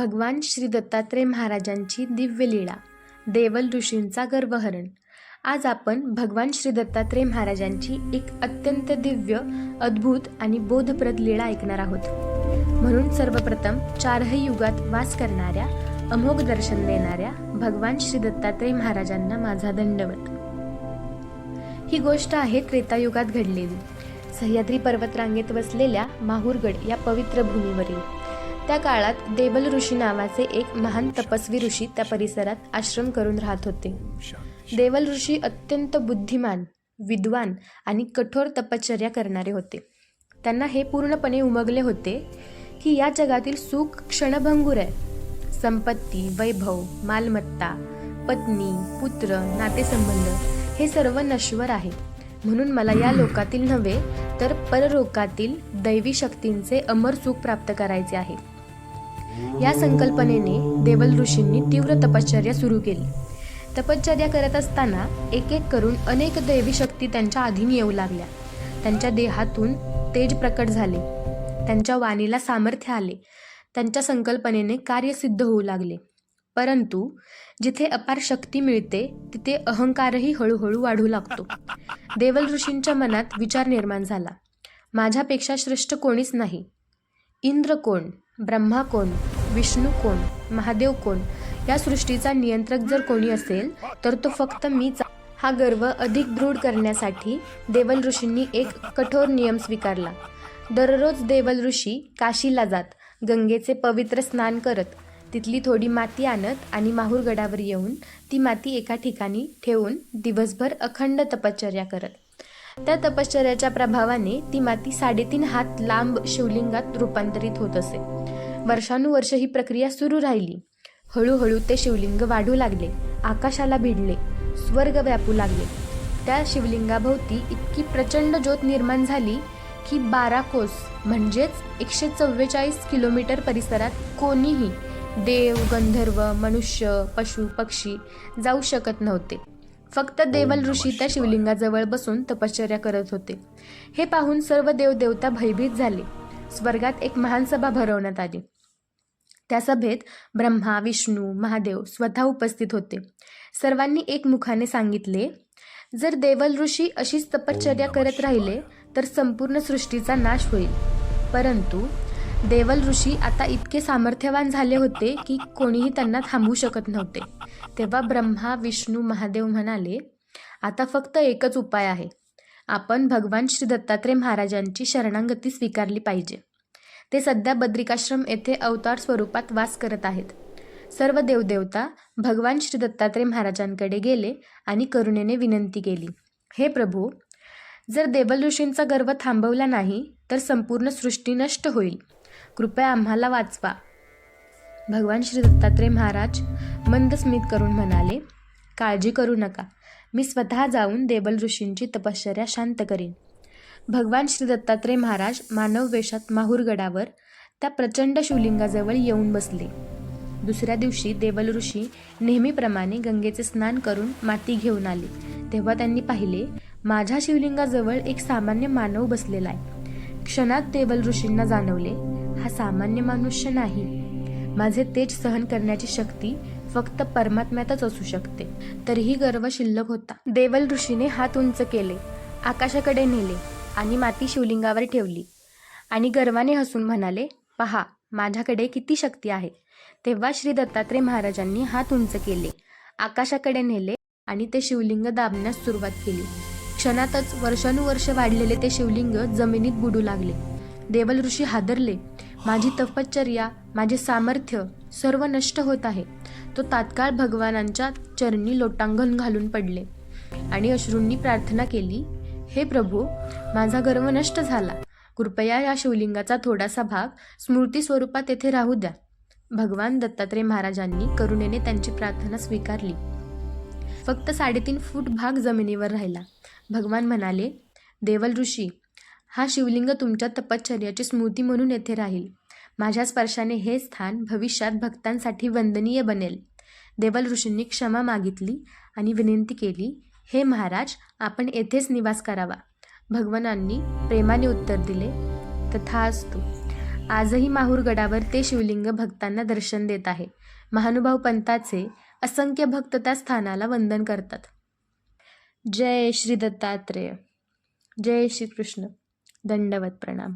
भगवान श्री दत्तात्रय महाराजांची दिव्य लीळा देवल ऋषींचा गर्भहरण. आज आपण भगवान श्री दत्तात्रय महाराजांची एक अत्यंत दिव्य अद्भुत आणि बोधप्रद लीळा ऐकणार आहोत. म्हणून सर्वप्रथम चारही युगात वास करणाऱ्या अमोघ दर्शन देणाऱ्या भगवान श्री दत्तात्रय महाराजांना माझा दंडवत. ही गोष्ट आहे त्रेतायुगात घडलेली. सह्याद्री पर्वतरांगेत वसलेल्या माहूरगड या पवित्र भूमीवरील. त्या काळात देवल ऋषी नावाचे एक महान तपस्वी ऋषी त्या परिसरात आश्रम करून राहत होते. देवल ऋषी अत्यंत बुद्धिमान विद्वान आणि कठोर तपश्चर्या करणारे होते. त्यांना हे पूर्णपणे उमगले होते की या जगातील सुख क्षणभंगूर आहे. संपत्ती वैभव मालमत्ता पत्नी पुत्र नातेसंबंध हे सर्व नश्वर आहे. म्हणून मला या लोकातील नव्हे तर परलोकातील दैवी शक्तींचे अमर सुख प्राप्त करायचे आहे. या संकल्पनेने देवल ऋषींनी तीव्र तपश्चर्या सुरू केली. तपश्चर्या करत असताना एक एक करून अनेक दैवी शक्ती त्यांच्या अधीन येऊ लागल्या. त्यांच्या देहातून तेज प्रकट झाले. त्यांच्या वाणीला सामर्थ्य आले. त्यांच्या संकल्पनेने कार्य सिद्ध होऊ लागले. परंतु जिथे अपार शक्ती मिळते तिथे अहंकारही हळूहळू वाढू लागतो. देवल ऋषींच्या मनात विचार निर्माण झाला. माझ्यापेक्षा श्रेष्ठ कोणीच नाही. इंद्र कोण? ब्रह्मा कोण? विष्णू कोण? महादेव कोण? या सृष्टीचा नियंत्रक जर कोणी असेल तर तो फक्त मीच हा गर्व अधिक दृढ करण्यासाठी देवल ऋषींनी एक कठोर नियम स्वीकारला. दररोज देवल ऋषी काशीला जात गंगेचे पवित्र स्नान करत तिथली थोडी माती आणत आणि माहूरगडावर येऊन ती माती एका ठिकाणी ठेवून दिवसभर अखंड तपश्चर्या करत. त्या तपश्चर्याच्या प्रभावाने ती माती साडेतीन हात लांब शिवलिंगात रूपांतरित होत असे. वर्षानुवर्ष ही प्रक्रिया सुरू राहिली. हळूहळू ते शिवलिंग वाढू लागले आकाशाला भिडले स्वर्ग व्यापू लागले. त्या शिवलिंगाभोवती इतकी प्रचंड ज्योत निर्माण झाली की बारा कोस म्हणजेच एकशे चव्वेचाळीस किलोमीटर परिसरात कोणीही देव गंधर्व मनुष्य पशु पक्षी जाऊ शकत नव्हते. फक्त देवल ऋषी त्या शिवलिंगाजवळ बसून तपश्चर्या करत होते. हे पाहून सर्व देवदेवता भयभीत झाले. स्वर्गात एक महान सभा भरवण्यात आली. त्या सभेत ब्रह्मा विष्णू महादेव स्वतः उपस्थित होते. सर्वांनी एकमुखाने सांगितले जर देवल ऋषी अशीच तपश्चर्या करत राहिले तर संपूर्ण सृष्टीचा नाश होईल. परंतु देवल ऋषी आता इतके सामर्थ्यवान झाले होते की कोणीही त्यांना थांबवू शकत नव्हते. तेव्हा ब्रह्मा विष्णू महादेव म्हणाले आता फक्त एकच उपाय आहे. आपण भगवान श्री दत्तात्रय महाराजांची शरणागती स्वीकारली पाहिजे. ते सध्या बद्रिकाश्रम येथे अवतार स्वरूपात वास करत आहेत. सर्व देवदेवता भगवान श्री दत्तात्रय महाराजांकडे गेले आणि करुणेने विनंती केली. हे प्रभू जर देवल ऋषींचा गर्व थांबवला नाही तर संपूर्ण सृष्टी नष्ट होईल. कृपया आम्हाला वाचवा. भगवान श्री दत्तात्रय महाराज मंद स्मित करून म्हणाले काळजी करू नका. मी स्वतः जाऊन देवल ऋषींची तपश्चर्या शांत करीन. भगवान श्री दत्तात्रय महाराज मानव वेशात माहूरगडावर त्या प्रचंड शिवलिंगाजवळ येऊन बसले. दुसऱ्या दिवशी देवल ऋषी नेहमीप्रमाणे गंगेचे स्नान करून माती घेऊन आले. तेव्हा त्यांनी पाहिले माझ्या शिवलिंगाजवळ एक सामान्य मानव बसलेला आहे. क्षणात देवल ऋषींना जाणवले हा सामान्य मनुष्य नाही. माझे तेज सहन करण्याची शक्ती फक्त परमात्म्यातच असू शकते. तरीही गर्व शिल्लक होता. देवल ऋषीने हात उंच केले आकाशाकडे नेले आणि माती शिवलिंगावर ठेवली. आणि गर्वाने हसून म्हणाले पहा माझ्याकडे किती शक्ती आहे. तेव्हा श्री दत्तात्रय महाराजांनी हात उंच केले आकाशाकडे नेले आणि ते शिवलिंग दाबण्यास सुरुवात केली. क्षणातच वर्षानुवर्ष वाढलेले ते शिवलिंग जमिनीत बुडू लागले. देवल ऋषी हादरले. माझी तपश्चर्या माझे सामर्थ्य सर्व नष्ट होत आहे. तो तात्काळ भगवानांच्या चरणी लोटांगण घालून पडले. आणि अश्रूंनी प्रार्थना केली हे प्रभू माझा गर्व नष्ट झाला. कृपया या शिवलिंगाचा थोडासा भाग स्मृती स्वरूपात येथे राहू द्या. भगवान दत्तात्रय महाराजांनी करुणेने त्यांची प्रार्थना स्वीकारली. फक्त साडेतीन फूट भाग जमिनीवर राहिला. भगवान म्हणाले देवल ऋषी हा शिवलिंग तुमच्या तपश्चर्याची स्मृती म्हणून येथे राहील. माझ्या स्पर्शाने हे स्थान भविष्यात भक्तांसाठी वंदनीय बनेल. देवल ऋषींनी क्षमा मागितली आणि विनंती केली हे महाराज आपण येथेच निवास करावा. भगवानांनी प्रेमाने उत्तर दिले. तथास्तु आजही माहूर गडावर ते शिवलिंग भक्तांना दर्शन देत आहे. महानुभाव पंथाचे असंख्य भक्त त्या स्थानाला वंदन करतात. जय श्री दत्तात्रेय. जय श्रीकृष्ण दंडवत प्रणाम.